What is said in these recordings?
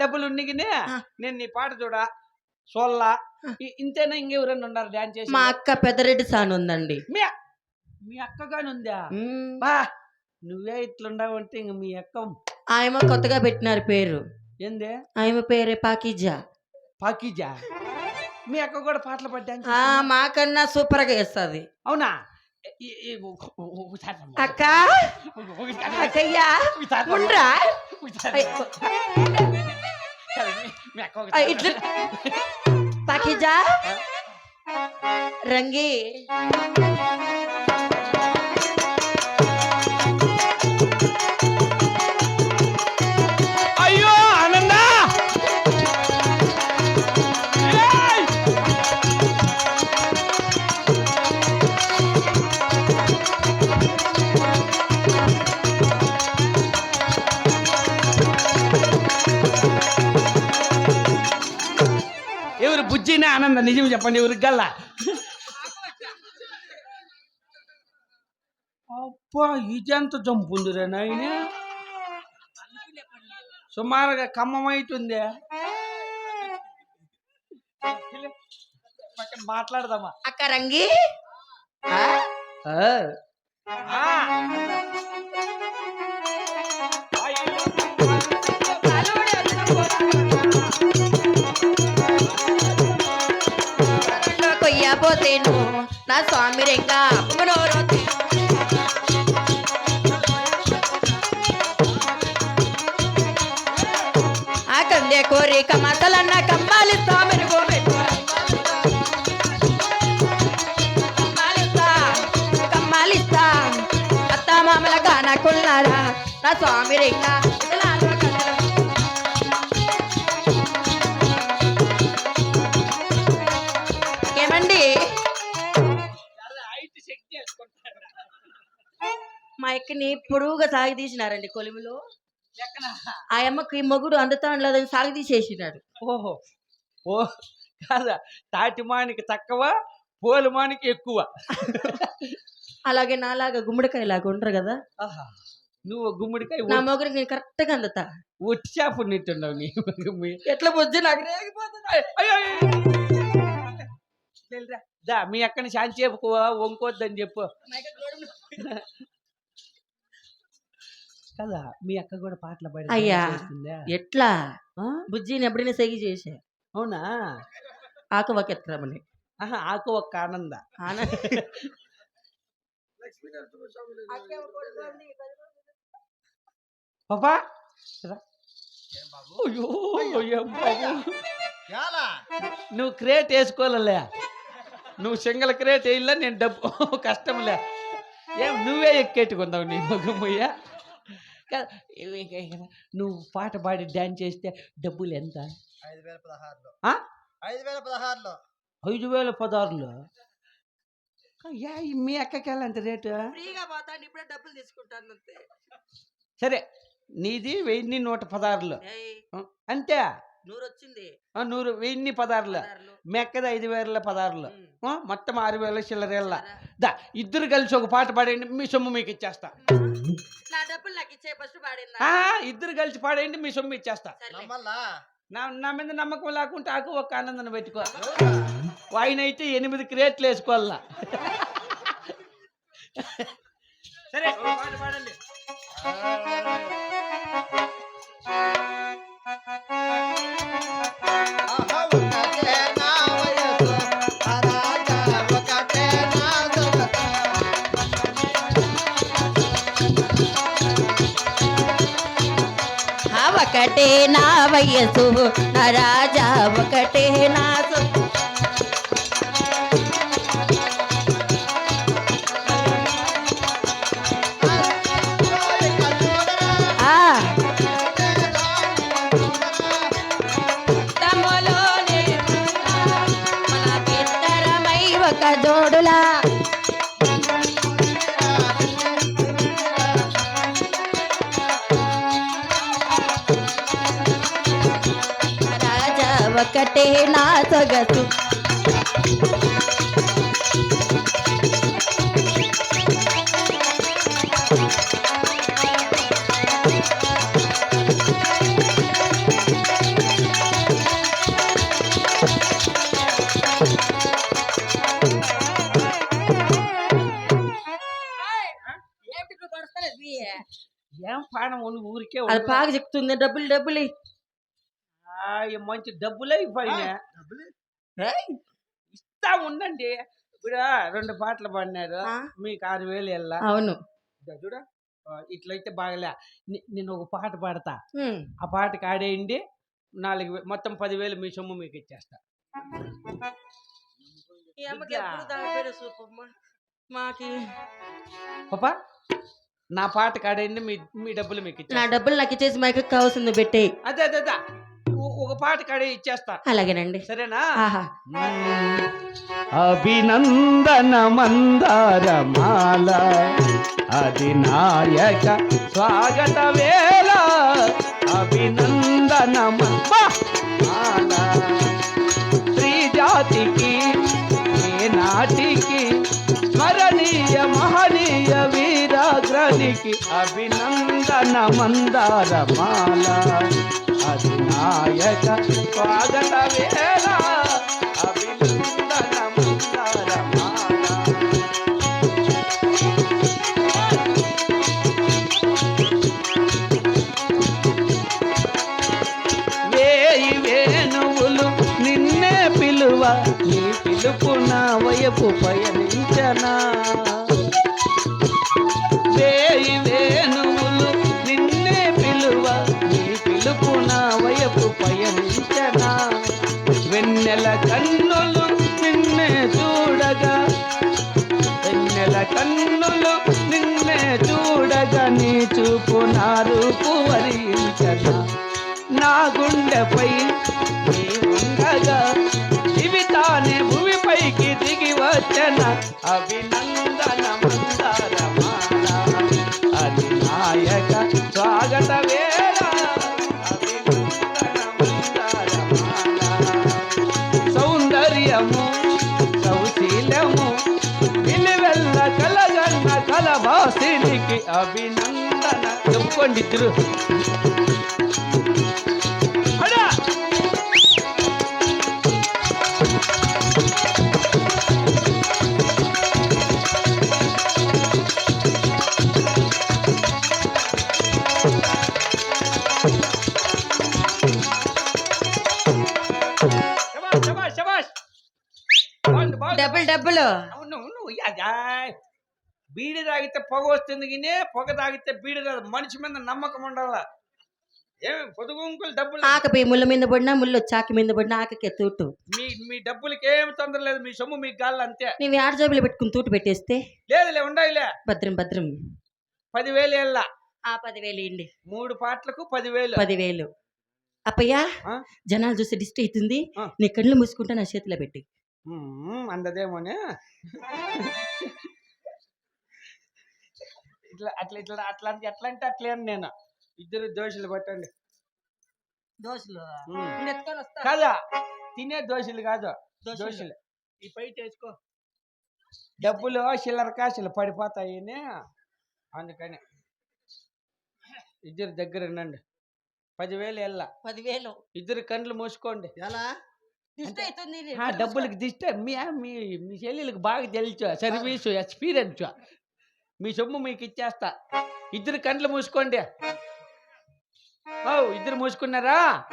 డబ్బులు ఉన్నిగినే నేను నీ పాట చూడ సోల్లా. ఇంతేనా ఇంకెవరైనా ఉన్నారు డాన్స్ చేసి మా అక్క పెద్దరెడ్డి సాన్ ఉందండి మీ మీ అక్కగాని ఉందా. బా నువ్వే ఇట్లుండవు అంటే ఇంక మీ అక్క ఆయమ కొత్తగా పెట్టినారు పేరు. ఏందే ఆయమ పేరే పాకిజా. పాకిజా? మీ అక్క కూడా పాటలు పాడి డాన్స్ ఆ, చేస్తుందా? మాకన్నా సూపర్గా వేస్తుంది అవునా? అక్క? అక్కయ్యా. ఉండ్రా? ఇట్లా పాకిజా? రంగి? ఎవరు బుజ్జినా ఆనంద నిజం చెప్పండి ఎవరికి గల్లా? అబ్బా ఇదెంత జంపుందిరా నాయన? సుమారుగా ఖమ్మమైతుంది మాట్లాడదామా? అక్క రంగి? పోతేను నా స్వామి రెంగ అమ్మనోరోతే ఆ కందే కోరిక మతలన్న కమ్మాలి స్వామిని గోబెట్టు కమ్మాలిస్తా కమ్మాలిస్తా అత్త మామల కానకున్నారా నా స్వామి రేఖ. మా అక్కని పొడువుగా సాగి తీసినారండి కొలిమిలో. ఆ అమ్మకి మొగుడు అందుతాను లేదని సాగి తీసేసినాడు ఓహో. ఓ కాదా? తాటిమానికి తక్కువ పోలుమానికి ఎక్కువ. అలాగే నాలాగా గుమ్మడికాయ లాగా ఉండరు కదా. నువ్వు గుమ్మడికాయ నా మొగుడికి నేను కరెక్ట్గా అందుతా. ఒట్టి చేప ఉన్నట్టున్నావు నీ. ఎట్లా బుజ్జి నాకు. వెళ్ళిరా. దా మీ అక్కని శాంతి చెప్పుకో వంకోద్దని చెప్పు. కదా మీ అక్క కూడా పాటలు పాడి అయ్యా. ఎట్లా? బుజ్జిని ఎప్పుడైనా సెగి చేసా అవునా? ఆకు ఒక్క ఆనంద. పాపా? రా. అయ్యో, ఏం బాబు. నువ్వు క్రేట్ వేసుకోలే నువ్వు సింగల్ క్రేట్ వేయలే నేను డబ్బు కష్టంలే ఏం నువ్వే ఎక్కెట్టుకుందావు నీ ఇక నువ్వు పాట పాడి డ్యాన్స్ చేస్తే డబ్బులు ఎంత? ఐదు వేల పదహారులో. ఆ? ఐదు వేల పదహారులో. ఐదు వేల పదార్లు యా ఈ మీ అక్కకి ఎంత రేటు? ఫ్రీగా పోతాను ఇప్పుడే డబ్బులు తీసుకుంటాను అంతే. సరే నీది వెయ్యి నూట పదార్లు ఏయ్, అంతే. నూరు వచ్చింది నూరు వెయ్యి పదార్లు. మెక్కది ఐదు వేల పదార్లు. మొత్తం ఆరు వేల చిల్లరేళ్ళ. దా ఇద్దరు కలిసి ఒక పాట పాడేయండి మీ సొమ్ము మీకు ఇచ్చేస్తా. నా డబ్బులు నాకు ఇచ్చే ఫస్ట్ పాడిందా? ఆ, ఇద్దరు కలిసి పాడేయండి మీ సొమ్ము ఇచ్చేస్తా. నా నా మీద నమ్మకం లేకుంటే ఆకు ఒక ఆనందం పెట్టుకో. ఆయన అయితే ఎనిమిది క్రేట్లు వేసుకోవాలా సరే పాట పాడండి. ఒకటే నా వయసు నా రాజా ఒకటే నా ना सगसु ఏం పాడం ఊరికే అది బాగా చెప్తుంది డబ్బులు డబ్బులు మంచి డబ్బులే ఇవ్వండి ఏయ్, ఇస్తా ఉండండి. ఇప్పుడు రెండు పాటలు పాడినారు. మీకు ఆరు వేలు వెళ్ళా అవును. చూడ ఇట్లయితే బాగలే. నేను ఒక పాట పాడతా. ఆ పాటకి ఆడేయండి. నాలుగు మొత్తం పదివేలు మీ సొమ్ము మీకు ఇచ్చేస్తా. మాకి. పాపా నా పాటకి ఆడేయండి. మీ మీ డబ్బులు మీకు నా డబ్బులు నాకు ఇచ్చేసి మైకి కావాల్సింది పెట్టే అదే అదే. ఒక పాట కాడే ఇచ్చేస్తా. అలాగేనండి. సరేనా? అభినందన మందారమాల అధినాయక స్వాగత వేళ అభినందన మాల. స్త్రీ జాతికి నాటికి స్మరణీయ మహనీయ వీరాగ్రానికి అభినందన మందారమాల అధినాయక స్వాగత వేళ అభినందన నిన్నే పిలువ నీ పిలుపున వయపు పయని రూపు నా గుండెపై ఉండగా జీవితాన్ని భూమిపైకి దిగి వచ్చిన అభినందన మందారమాల అధినాయక స్వాగత వేళ అభినందన సౌందర్యము సౌశీలము కలభాసినికి అభినందన. చెప్పుకోండి ఇద్దరు. డబ్బులు డబ్బులు బీడి తాగితే పొగ వస్తుంది గినే పొగ తాగితే బీడి రాదు. మనిషి మీద నమ్మకం ఉండాల? ఏమి పొదుగుంకులు డబ్బులు ఆకపై ముళ్ళ మీద పడినా ముళ్ళు చాకి మీద పడినా ఆకకే తూటు. మీ మీ డబ్బులకి ఏమి తొందర లేదు మీ సొమ్ము మీకు గాలి అంతే. నీవు ఆడ జోబులు పెట్టుకుని తూటు పెట్టేస్తే? లేదులే ఉండాయిలే. భద్రం భద్రం. పదివేలు వెళ్ళా ఆ పదివేలు ఇండి మూడు పాటలకు పదివేలు. పదివేలు. అప్పయ్యా? జనాలు చూస్తే డిస్ట్ అవుతుంది. నీ కళ్ళు మూసుకుంటా నా చేతిలో పెట్టి. అందదేమోనే. ఇట్లా అట్లా ఇట్లా అట్లా అంటే ఎట్లా అంటే అట్లే అని నేను. ఇద్దరు దోశలు పట్టండి దోశలు కాదా? తినే దోశలు కాదు. దోశలు. దోశలు ఈ పై చేసుకో డబ్బులు చిల్లర కాసులు పడిపోతాయని. అందుకని. ఇద్దరు దగ్గర ఉండండి. పదివేలు వెళ్ళా పదివేలు. ఇద్దరు కండ్లు మూసుకోండి. ఎలా? డబ్బులకి దిస్తే మీ మీ మీ చెల్లెలకు బాగా తెలుసు. Service experience. మీ సొమ్ము మీకు ఇచ్చేస్తా ఇద్దరు కండ్లు మూసుకోండి. ఓ ఇద్దరు మూసుకున్నారా?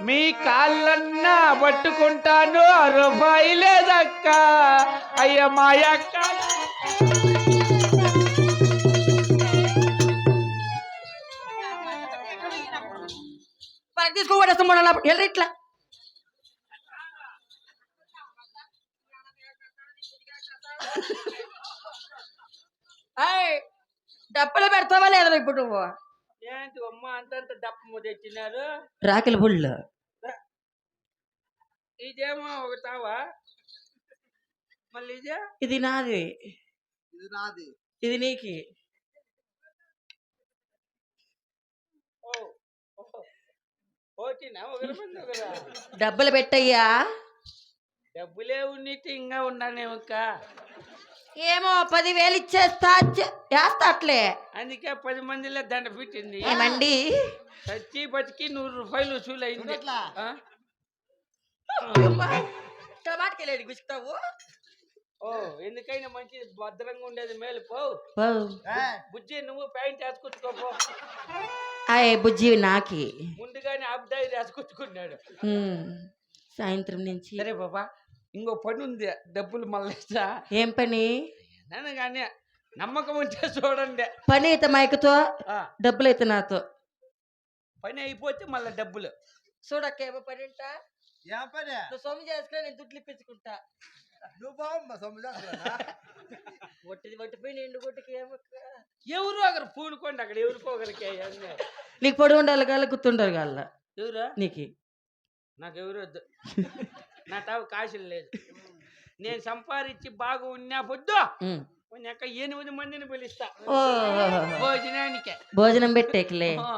మీ కాళ్ళన్నా పట్టుకుంటాను రూపాయి లేదక్క. అయ్య మా అక్క. పక్కకి తీసుకోబడేస్తాం మన ఇట్లా. డబ్బులు పెడతావా లేదా ఇప్పుడు నువ్వు? ఏంటి అమ్మ అంతంత డప్పు తెచ్చినారు? రాకిల బుళ్ళు. ఇదేమో ఒక తావా? మళ్ళీ ఇదే? ఇది నాది. ఇది నాది. ఇది నీకి. డబ్బులు పెట్టయ్యా. డబ్బులే ఉన్నట్టు ఇంకా ఉన్నానేమక్క ఏమో పదివేలు ఇచ్చేస్తా చే- వేస్తా అట్లే అందుకే పది మందిలో దండ పెట్టింది. ఏమండి చచ్చి బతికి నూరు రూపాయలు వసూలు అయింది చూడట్లా? ఆ? టమాటకెళ్ళి గుచ్చుతావు? ఓ ఎందుకైనా మంచి భద్రంగా ఉండేది మేలు. పో. బుజ్జి నువ్వు ప్యాంట్ వేసుకొచ్చుకోపో ఆయ్ బుజ్జి నాకి. ముందుగానే అబ్దాయి వేసుకొచ్చుకున్నాడు. సాయంత్రం నుంచి. సరే బాబా ఇంకో పని ఉంది. డబ్బులు మళ్ళీ ఇస్తా ఏం పని? నేను కానీ నమ్మకం ఉంటే చూడండి. పని అయితే మైకతో ఆ, డబ్బులు అయితే నాతో. పని అయిపోతే మళ్ళీ డబ్బులు. చూడక్క ఏమో పని ఉంటా ఏం పని? నువ్వు సొమ్ము చేసుకుని నేను దుడ్లు ఇప్పించుకుంటా. నువ్వు బాగుంది ఒట్టిది ఒట్టిపోయి నిండు గుట్టుకి ఏమక్క ఎవరు ఒకరు పూనుకోండి అక్కడ ఎవరికో ఒకరికి అన్నీ. నీకు పొడి ఉండాలి గాల గుర్తుండాలి గాల ఎవరు? నీకు. నాకు ఎవరు వద్దు. నా తావు కాసులు లేదు. నేను సంపాదించి బాగా ఉన్నా పొద్దు. ఉన్నాక ఎనిమిది మందిని పిలుస్తా. భోజనానికే. భోజనం పెట్టేకలే. ఆ,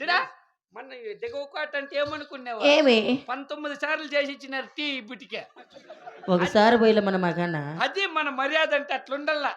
చూడా? మొన్న దిగువ కోట అంటే ఏమనుకున్నావా? ఏమి? పంతొమ్మిది సార్లు చేసి ఇచ్చినారు టీ బిటికే ఒకసారి పోయిలే మన మగన. అది మన మర్యాద అంటే అట్లుండల్లా.